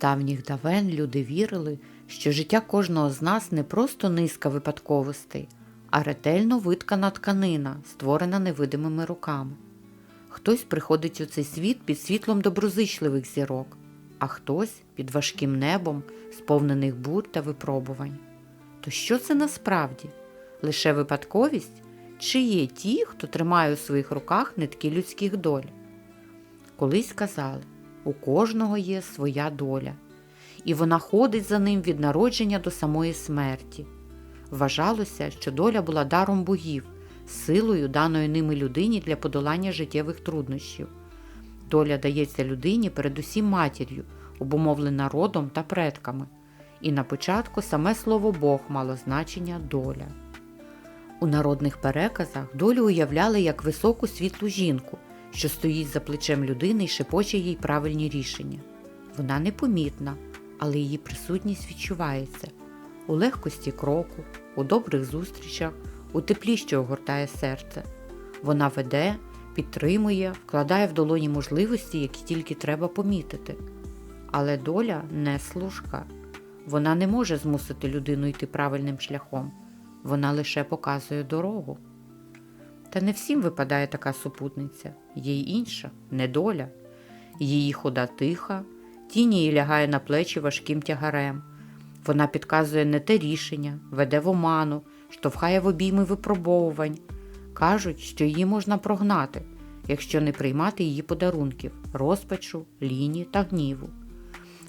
давніх давен люди вірили, що життя кожного з нас не просто низка випадковостей, а ретельно виткана тканина, створена невидимими руками. Хтось приходить у цей світ під світлом доброзичливих зірок, а хтось під важким небом, сповнених бур та випробувань. То що це насправді? Лише випадковість? Чи є ті, хто тримає у своїх руках нитки людських доль? Колись казали, у кожного є своя доля, і вона ходить за ним від народження до самої смерті. Вважалося, що доля була даром богів, силою, даною ними людині для подолання життєвих труднощів. Доля дається людині передусім матір'ю, обумовлена родом та предками, і на початку саме слово Бог мало значення доля. У народних переказах долю уявляли як високу світлу жінку, що стоїть за плечем людини і шепоче їй правильні рішення. Вона непомітна, але її присутність відчувається у легкості кроку, у добрих зустрічах, у теплі, що огортає серце. Вона веде, підтримує, вкладає в долоні можливості, які тільки треба помітити. Але доля не служка. Вона не може змусити людину йти правильним шляхом, вона лише показує дорогу. Та не всім випадає така супутниця, є й інша недоля. Її хода тиха, тінь її лягає на плечі важким тягарем. Вона підказує не те рішення, веде в оману, штовхає в обійми випробовувань. Кажуть, що її можна прогнати, якщо не приймати її подарунків, розпачу, ліні та гніву.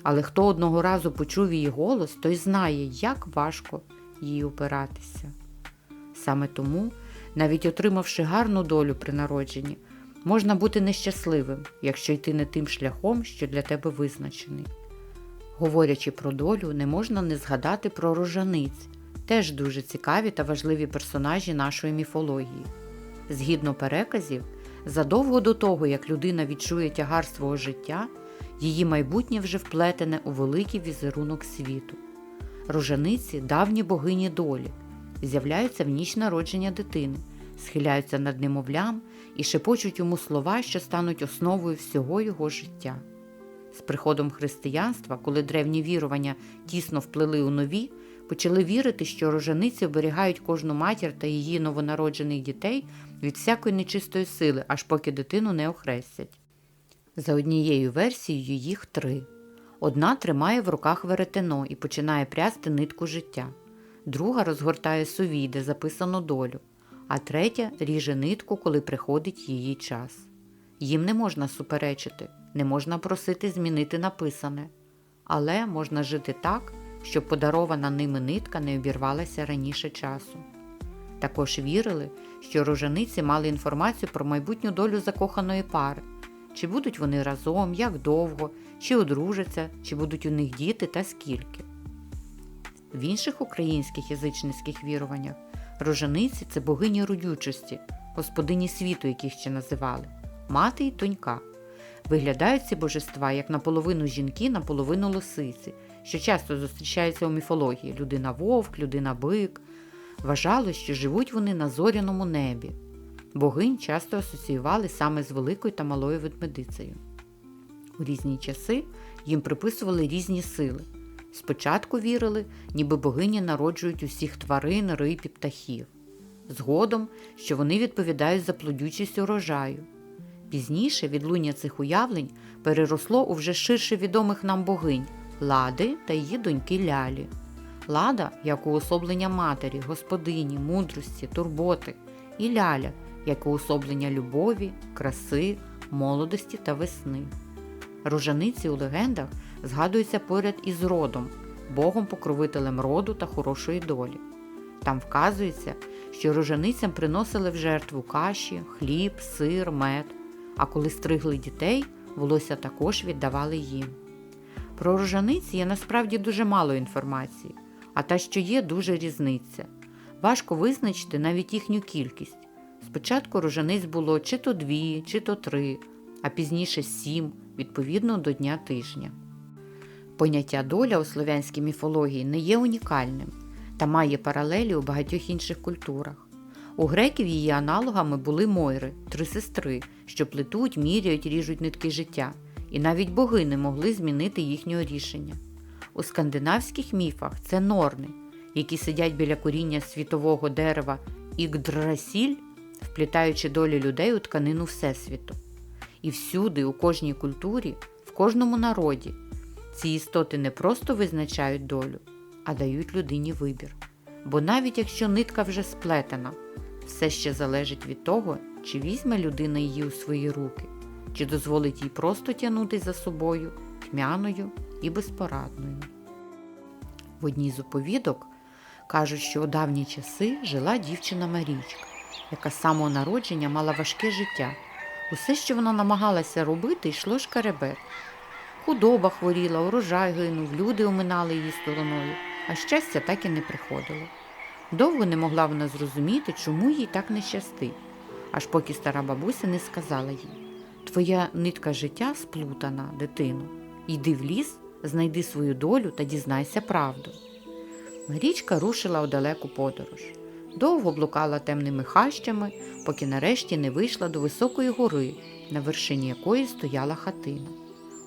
Але хто одного разу почув її голос, той знає, як важко їй опиратися. Саме тому, навіть отримавши гарну долю при народженні, можна бути нещасливим, якщо йти не тим шляхом, що для тебе визначений. Говорячи про долю, не можна не згадати про рожаниць, теж дуже цікаві та важливі персонажі нашої міфології. Згідно переказів, задовго до того, як людина відчує тягар свого життя, її майбутнє вже вплетене у великий візерунок світу. Рожаниці давні богині долі, з'являються в ніч народження дитини, схиляються над немовлям і шепочуть йому слова, що стануть основою всього його життя. З приходом християнства, коли древні вірування тісно вплили у нові, почали вірити, що рожаниці оберігають кожну матір та її новонароджених дітей від всякої нечистої сили, аж поки дитину не охрестять. За однією версією їх три. Одна тримає в руках веретено і починає прясти нитку життя, друга розгортає сувій, де записано долю, а третя ріже нитку, коли приходить її час. Їм не можна суперечити, не можна просити змінити написане, але можна жити так, щоб подарована ними нитка не обірвалася раніше часу. Також вірили, що рожениці мали інформацію про майбутню долю закоханої пари, чи будуть вони разом, як довго, чи одружаться, чи будуть у них діти та скільки. В інших українських язичницьких віруваннях рожениці це богині родючості, господині світу, яких ще називали, мати й тонька. Виглядають ці божества як наполовину жінки, наполовину лисиці, що часто зустрічаються у міфології людина вовк, людина бик. Вважалось, що живуть вони на зоряному небі. Богинь часто асоціювали саме з великою та малою ведмедицею. У різні часи їм приписували різні сили. Спочатку вірили, ніби богині народжують усіх тварин, риб і птахів. Згодом, що вони відповідають за плодючість урожаю. Пізніше відлуння цих уявлень переросло у вже ширше відомих нам богинь Лади та її доньки Лялі. Лада як уособлення матері, господині, мудрості, турботи, і ляля як уособлення любові, краси, молодості та весни. Рожаниці у легендах згадуються поряд із родом, богом-покровителем роду та хорошої долі. Там вказується, що рожаницям приносили в жертву каші, хліб, сир, мед, а коли стригли дітей, волосся також віддавали їм. Про рожаниці є насправді дуже мало інформації, а та, що є, дуже різниця. Важко визначити навіть їхню кількість. Спочатку рожаниць було чи то дві, чи то три, а пізніше сім, відповідно до дня тижня. Поняття доля у слов'янській міфології не є унікальним та має паралелі у багатьох інших культурах. У греків її аналогами були мойри, три сестри, що плетуть, міряють, ріжуть нитки життя, і навіть боги не могли змінити їхнього рішення. У скандинавських міфах це норни, які сидять біля коріння світового дерева Ігдрасіль, вплітаючи долі людей у тканину Всесвіту. І всюди, у кожній культурі, в кожному народі ці істоти не просто визначають долю, а дають людині вибір. Бо навіть якщо нитка вже сплетена, все ще залежить від того, чи візьме людина її у свої руки, чи дозволить їй просто тягнути за собою тьмяною і безпорадною. В одній з оповідок кажуть, що у давні часи жила дівчина Марічка, яка з самого народження мала важке життя. Усе, що вона намагалася робити, йшло шкеребет. Худоба хворіла, урожай гинув, люди оминали її стороною, а щастя так і не приходило. Довго не могла вона зрозуміти, чому їй так не щастить, аж поки стара бабуся не сказала їй Твоя нитка життя сплутана, дитину. Йди в ліс, знайди свою долю та дізнайся правду. Марічка рушила у далеку подорож. Довго блукала темними хащами, поки нарешті не вийшла до високої гори, на вершині якої стояла хатина.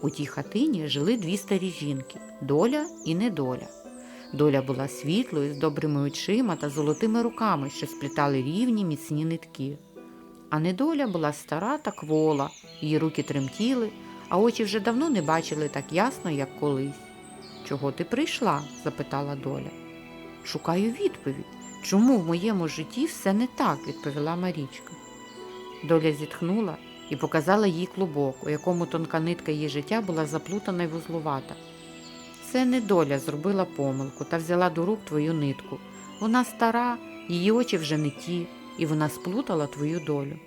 У тій хатині жили дві старі жінки доля і недоля. Доля була світлою, з добрими очима та золотими руками, що сплітали рівні міцні нитки. А недоля була стара та квола, її руки тремтіли, а очі вже давно не бачили так ясно, як колись. Чого ти прийшла? запитала доля. Шукаю відповідь. Чому в моєму житті все не так? відповіла Марічка. Доля зітхнула і показала їй клубок, у якому тонка нитка її життя була заплутана й вузлувата. Це не доля зробила помилку та взяла до рук твою нитку. Вона стара, її очі вже не ті, і вона сплутала твою долю.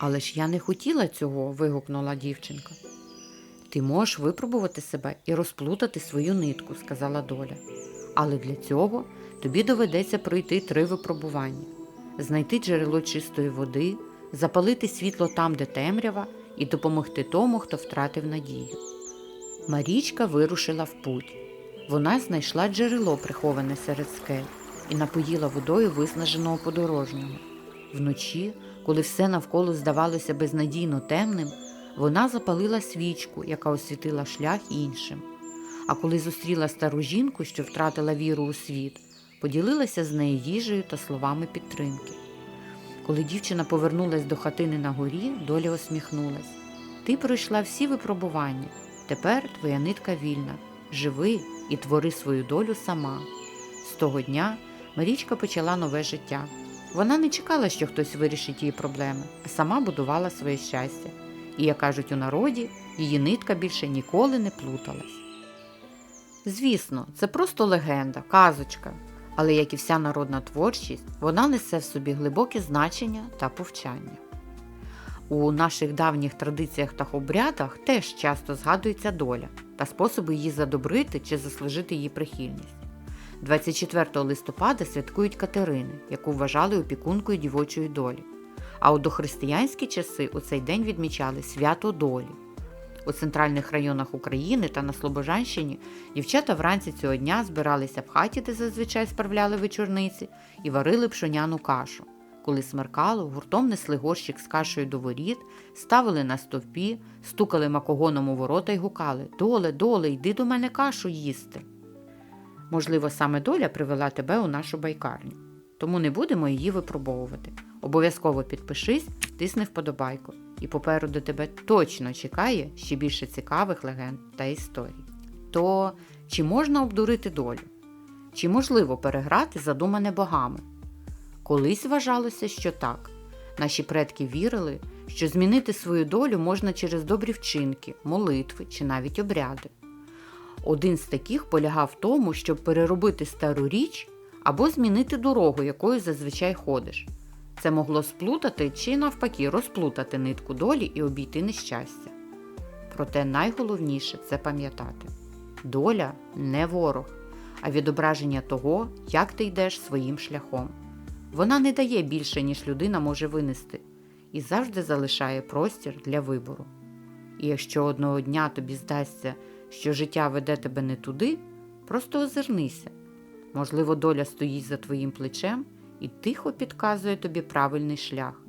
Але ж я не хотіла цього, вигукнула дівчинка. Ти можеш випробувати себе і розплутати свою нитку, сказала доля. Але для цього тобі доведеться пройти три випробування: знайти джерело чистої води, запалити світло там, де темрява, і допомогти тому, хто втратив надію. Марічка вирушила в путь. Вона знайшла джерело, приховане серед скель, і напоїла водою виснаженого подорожнього. Вночі, коли все навколо здавалося безнадійно темним, вона запалила свічку, яка освітила шлях іншим. А коли зустріла стару жінку, що втратила віру у світ, поділилася з нею їжею та словами підтримки. Коли дівчина повернулась до хатини на горі, доля усміхнулась. Ти пройшла всі випробування. Тепер твоя нитка вільна. Живи і твори свою долю сама. З того дня Марічка почала нове життя. Вона не чекала, що хтось вирішить її проблеми, а сама будувала своє щастя. І, як кажуть у народі, її нитка більше ніколи не плуталась. Звісно, це просто легенда, казочка, але як і вся народна творчість, вона несе в собі глибоке значення та повчання. У наших давніх традиціях та обрядах теж часто згадується доля та способи її задобрити чи заслужити її прихильність. 24 листопада святкують Катерини, яку вважали опікункою дівочої долі. А у дохристиянські часи у цей день відмічали свято долі. У центральних районах України та на Слобожанщині дівчата вранці цього дня збиралися в хаті, де зазвичай справляли вечорниці, і варили пшоняну кашу. Коли смеркало, гуртом несли горщик з кашею до воріт, ставили на стовпі, стукали макогоном у ворота й гукали Доле, доле, йди до мене кашу їсти. Можливо, саме доля привела тебе у нашу байкарню, тому не будемо її випробовувати. Обов'язково підпишись, тисни вподобайку, і попереду тебе точно чекає ще більше цікавих легенд та історій. То чи можна обдурити долю? Чи можливо переграти задумане богами? Колись вважалося, що так. Наші предки вірили, що змінити свою долю можна через добрі вчинки, молитви чи навіть обряди. Один з таких полягав в тому, щоб переробити стару річ або змінити дорогу, якою зазвичай ходиш. Це могло сплутати чи навпаки розплутати нитку долі і обійти нещастя. Проте найголовніше це пам'ятати: доля не ворог, а відображення того, як ти йдеш своїм шляхом. Вона не дає більше, ніж людина може винести, і завжди залишає простір для вибору. І якщо одного дня тобі здасться, що життя веде тебе не туди, просто озирнися. Можливо, доля стоїть за твоїм плечем і тихо підказує тобі правильний шлях.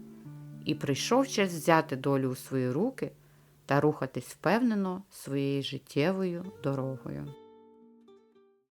І прийшов час взяти долю у свої руки та рухатись впевнено своєю життєвою дорогою.